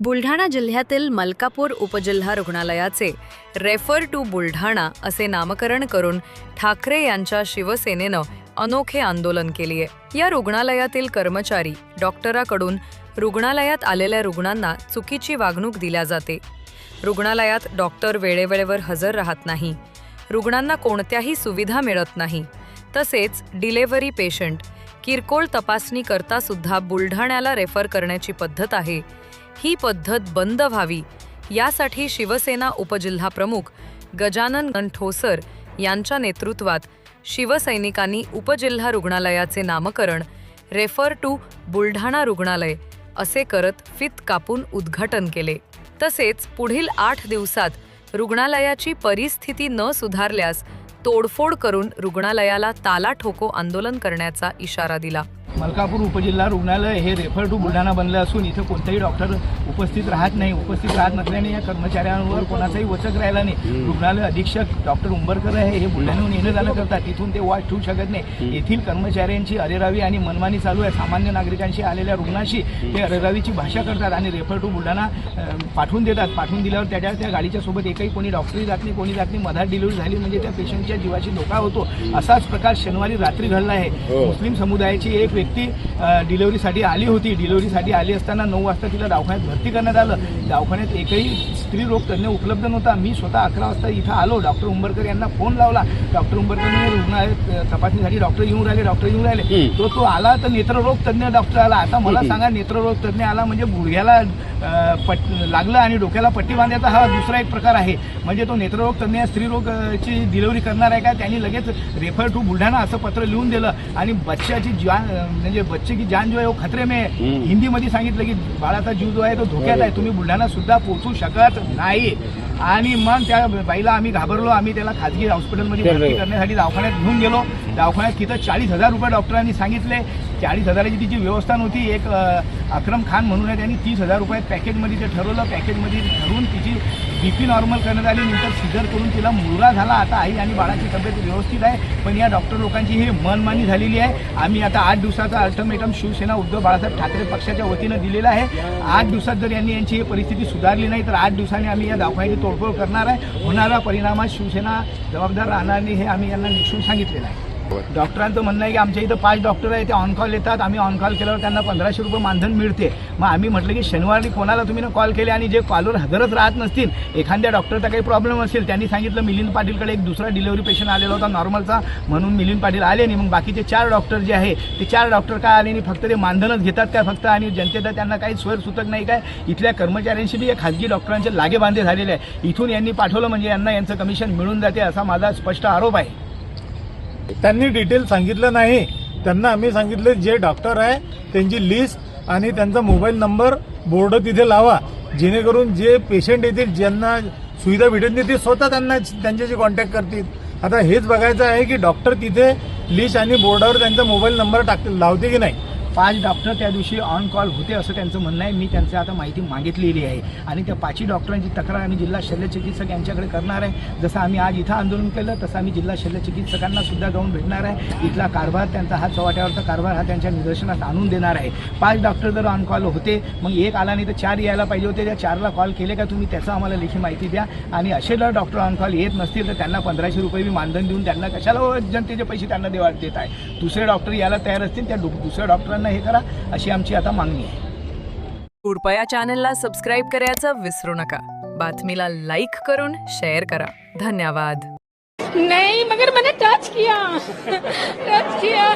बुलढाणा जिल्ह्यातील मलकापूर उपजिल्हा रुग्णालयाचे रेफर टू बुलढाणा असे नामकरण करून ठाकरे यांच्या शिवसेनेनं अनोखे आंदोलन केले आहे या रुग्णालयातील कर्मचारी डॉक्टराकडून रुग्णालयात आलेल्या रुग्णांना चुकीची वागणूक दिल्या जाते. रुग्णालयात डॉक्टर वेळेवेळेवर हजर राहत नाही. रुग्णांना कोणत्याही सुविधा मिळत नाही. तसेच डिलेव्हरी पेशंट किरकोळ तपासणी करता सुद्धा बुलढाण्याला रेफर करण्याची पद्धत आहे. ही पद्धत बंद व्हावी. यासाठी शिवसेना उपजिल्हाप्रमुख गजानन गणठोसर यांच्या नेतृत्वात शिवसैनिकांनी उपजिल्हा रुग्णालयाचे नामकरण रेफर टू बुलढाणा रुग्णालय असे करत फित कापून उद्घाटन केले. तसेच पुढील आठ दिवसात रुग्णालयाची परिस्थिती न सुधारल्यास तोडफोड करून रुग्णालयाला ताला ठोको आंदोलन करण्याचा इशारा दिला. मलकापूर उपजिल्हा रुग्णालय हे रेफर टू बुलढाणा बनलं असून इथं कोणताही डॉक्टर उपस्थित राहत नाही उपस्थित राहत नसल्याने या कर्मचाऱ्यांवर कोणाचाही वचक राहिला नाही. रुग्णालय अधीक्षक डॉक्टर उंबरकर आहे हे बुलढाण्याहून येणं जाणं करतात. तिथून ते वाट ठेवू शकत नाही. येथील कर्मचाऱ्यांची अरेरावी आणि मनमानी चालू आहे. सामान्य नागरिकांशी आलेल्या रुग्णाशी ते अरेरावीची भाषा करतात आणि रेफर टू बुलढाणा पाठवून देतात. पाठवून दिल्यावर त्याच्या त्या गाडीच्या सोबत एकही कोणी डॉक्टरही जात नाही कोणी जात नाही. मधात डिलिव्हरी झाली म्हणजे त्या पेशंटच्या जीवाची धोका होतो. असाच प्रकार शनिवारी रात्री घडला आहे. मुस्लिम समुदायाची एक व्यक्ती अ, डिलिव्हरीसाठी आली होती. डिलिव्हरीसाठी आली असताना नऊ वाजता तिला दवाखान्यात भरती करण्यात आलं. दवाखान्यात एकही स्त्री रोग तज्ञ उपलब्ध नव्हता. मी स्वतः अकरा वाजता इथं आलो. डॉक्टर उंबरकर यांना फोन लावला. डॉक्टर उंबरकर रुग्णालयात तपासणीसाठी डॉक्टर येऊन राहिले डॉक्टर येऊन राहिले. तो तो आला तर नेत्ररोग तज्ञ डॉक्टर आला. आता मला सांगा नेत्ररोग तज्ञ आला म्हणजे गुडघ्याला पट लागलं आणि डोक्याला पट्टी बांधायचा हा दुसरा एक प्रकार आहे. म्हणजे तो नेत्ररोग तज्ञ स्त्रीरोगची डिलिव्हरी करणार आहे का? त्यांनी लगेच रेफर टू बुलढाणा असं पत्र लिहून दिलं. आणि बच्च्याची जान म्हणजे बच्चे की जान जो आहे वो खतरे में है हिंदीमध्ये सांगितलं की बाळाचा जीव जो आहे तो धोक्यात आहे. तुम्ही बुलढाणा सुद्धा पोहोचू शकत नाही. आणि मग त्या बाईला आम्ही घाबरलो. आम्ही त्याला खाजगी हॉस्पिटलमध्ये भरती करण्यासाठी दवाखान्यात घेऊन गेलो. दवाखान्यात तिथं चाळीस हजार रुपये डॉक्टरांनी सांगितले. चाळीस हजाराची तिची व्यवस्था नव्हती. एक अक्रम खान म्हणून आहे त्यांनी तीस हजार रुपयात पॅकेजमध्ये ते ठरवलं. पॅकेजमध्ये ठरवून तिची बी पी नॉर्मल करण्यात आली. नंतर सिजर करून तिला मुलगा झाला. आता आई आणि बाळाची तब्येत व्यवस्थित आहे. पण या डॉक्टर लोकांची ही मनमानी झालेली आहे. आम्ही आता आठ दिवसाचा अल्टिमेटम शिवसेना उद्धव बाळासाहेब ठाकरे पक्षाच्या वतीनं दिलेला आहे. आठ दिवसात जर यांनी यांची ही परिस्थिती सुधारली नाही तर आठ दिवसांनी आम्ही या दाखवायची तोडफोड करणार आहे. होणारा परिणामात शिवसेना जबाबदार राहणार नाही हे आम्ही यांना निक्षून सांगितलेलं आहे. डॉक्टरांचं म्हणणं आहे की आमच्या इथं पाच डॉक्टर आहे ते ऑन कॉल येतात. आम्ही ऑन कॉल केल्यावर त्यांना पंधराशे रुपये मानधन मिळते. मग आम्ही म्हटलं की शनिवारी कोणाला तुम्ही कॉल केले आणि जे कॉलवर हजरच राहत नसतील एखाद्या डॉक्टरचा काही प्रॉब्लेम असेल त्यांनी सांगितलं मिलिंद पाटीलकडे एक दुसरा डिलिव्हरी पेशंट आलेला होता नॉर्मलचा म्हणून मिलिंद पाटील आले नाही मग बाकीचे चार डॉक्टर जे आहे ते चार डॉक्टर काय आले नाही फक्त ते मानधनच घेतात काय फक्त आणि जनतेचा त्यांना काही स्वर सुतक नाही काय? इथल्या कर्मचाऱ्यांशी बी या खाजगी डॉक्टरांचे लागे बांधे झालेले आहे. इथून यांनी पाठवलं म्हणजे यांना यांचं कमिशन मिळून जाते असा माझा स्पष्ट आरोप आहे. त्यांनी डिटेल सांगितलं नाही. त्यांना आम्ही सांगितलं जे डॉक्टर आहे त्यांची लिस्ट आणि त्यांचा मोबाईल नंबर बोर्ड तिथे लावा. जेणेकरून जे पेशंट येतील ज्यांना सुविधा भेटेल ते स्वतः त्यांना त्यांच्याशी कॉन्टॅक्ट करतील. आता हेच बघायचं आहे की डॉक्टर तिथे लिस्ट आणि बोर्डावर त्यांचा मोबाईल नंबर टाक लावते की नाही. पाच डॉक्टर त्या दिवशी ऑन कॉल होते असं त्यांचं म्हणणं आहे. मी त्यांचं आता माहिती मागितलेली आहे. आणि त्या पाचही डॉक्टरांची तक्रार आम्ही जिल्हा शल्यचिकित्सक यांच्याकडे करणार आहे. जसं आम्ही आज इथं आंदोलन केलं तसं आम्ही जिल्हा शल्यचिकित्सकांना सुद्धा जाऊन भेटणार आहे. इथला कारभार त्यांचा हा चव्हाट्यावरचा कारभार हा त्यांच्या निदर्शनास आणून देणार आहे. पाच डॉक्टर जर ऑन कॉल होते मग एक आला नाही तर चार यायला पाहिजे होते. त्या चारला कॉल केले का तुम्ही त्याचं आम्हाला लेखी माहिती द्या. आणि असे जर डॉक्टर ऑन कॉल येत नसतील तर त्यांना पंधराशे रुपये मी मानधन देऊन त्यांना कशाला जनतेचे पैसे त्यांना देवा देत आहे. दुसरे डॉक्टर यायला तयार असतील त्या दु- दुसऱ्या डॉक्टरांना हे करा अशी आमची आता मागणी आहे. कृपया चॅनलला सबस्क्राईब करायचं विसरू नका. बातमीला लाईक करून शेअर करा. धन्यवाद. नहीं मगर मैंने टच किया. Touch KIA.